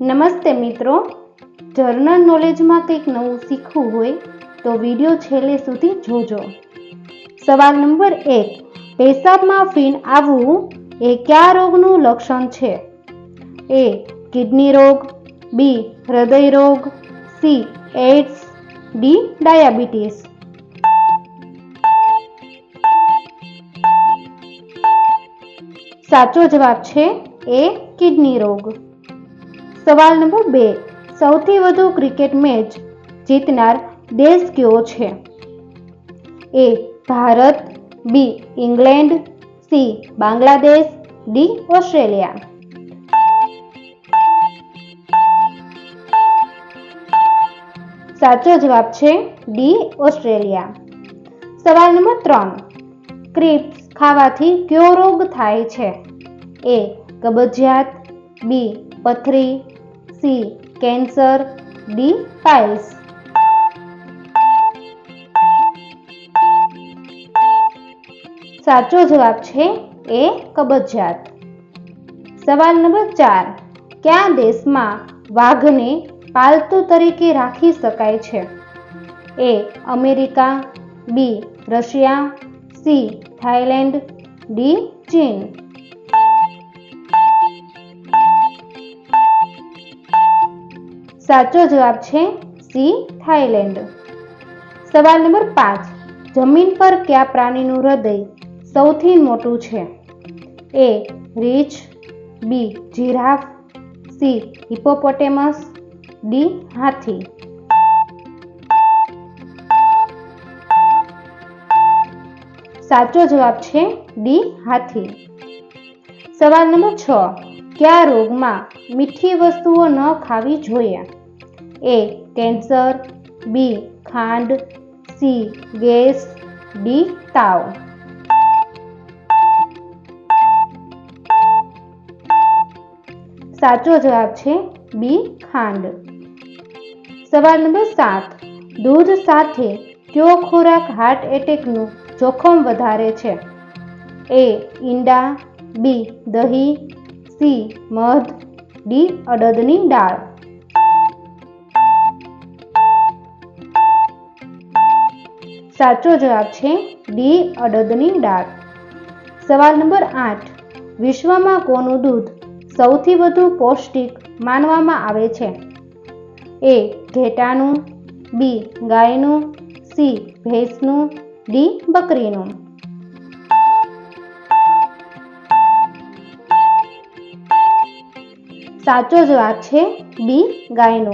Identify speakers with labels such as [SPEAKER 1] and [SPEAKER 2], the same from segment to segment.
[SPEAKER 1] નમસ્તે મિત્રો. જર્નલ નોલેજમાં કંઈક નવું શીખવું હોય તો વીડિયો છેલ્લે સુધી જોજો. સવાલ નંબર એક, પેશાબમાં ફીણ આવવું એ કયા રોગનું લક્ષણ છે? એ, કિડની રોગ, બી, હૃદય રોગ, સી એડ્સ ડી, ડાયાબિટીસ. સાચો જવાબ છે એ કિડની રોગ. સવાલ નંબર બે. સૌથી વધુ ક્રિકેટ મેચ જીતનાર દેશ કયો છે? A. Bharat, B. England, C. Bangladesh, D. Australia. સાચો જવાબ છે ડી. ઓસ્ટ્રેલિયા. સવાલ નંબર ત્રણ. ક્રિપ્સ ખાવાથી કયો રોગ થાય છે? એ. કબજિયાત, બી. પથરી સી, કેન્સર, ડી પાઇલ્સ સાચો જવાબ છે એ કબજિયાત. સવાલ નંબર ચાર, કયા દેશમાં વાઘને પાલતુ તરીકે રાખી શકાય છે? A, America, B, Russia, C Thailand D, ચીન. સાચો જવાબ છે સી, થાઈલેન્ડ. સવાલ નંબર પાંચ. જમીન પર કયા પ્રાણીનું હૃદય સૌથી મોટું છે? A, રીછ, B, giraffe, C hippopotamus D, હાથી. સાચો જવાબ છે ડી, હાથી. સવાલ નંબર છ. કયા રોગમાં મીઠી વસ્તુઓ ન ખાવી જોઈએ? એ, કેન્સર, બી, ખાંડ, સી, ગેસ, ડી, તાવ. સાચો જવાબ છે બી, ખાંડ. સવાલ નંબર સાત. દૂધ સાથે કયો ખોરાક હાર્ટ એટેકનું જોખમ વધારે છે? એ, ઈંડા, બી, દહીં સી મધ, ડી, અડદની દાળ. સાચો જવાબ છે ડી, અડદની દાળ. સવાલ નંબર આઠ. વિશ્વમાં કોનું દૂધ સૌથી વધુ પૌષ્ટિક માનવામાં આવે છે? એ, ઘેટાનું, બી, ગાયનું, સી, ભેંસનું, ડી, બકરીનું. સાચો જવાબ છે, બી, ગાયનો.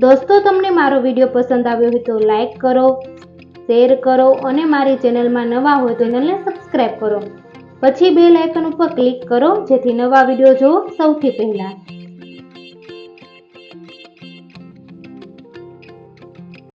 [SPEAKER 1] દોસ્તો, તમને મારો વીડિયો પસંદ આવ્યો હોય તો લાઈક કરો, શેર કરો અને મારી ચેનલમાં નવા હોય તો ચેનલને સબસ્ક્રાઈબ કરો. પછી બે લાઇકન ઉપર ક્લિક કરો, જેથી નવા વીડિયો જુઓ સૌથી પહેલાં.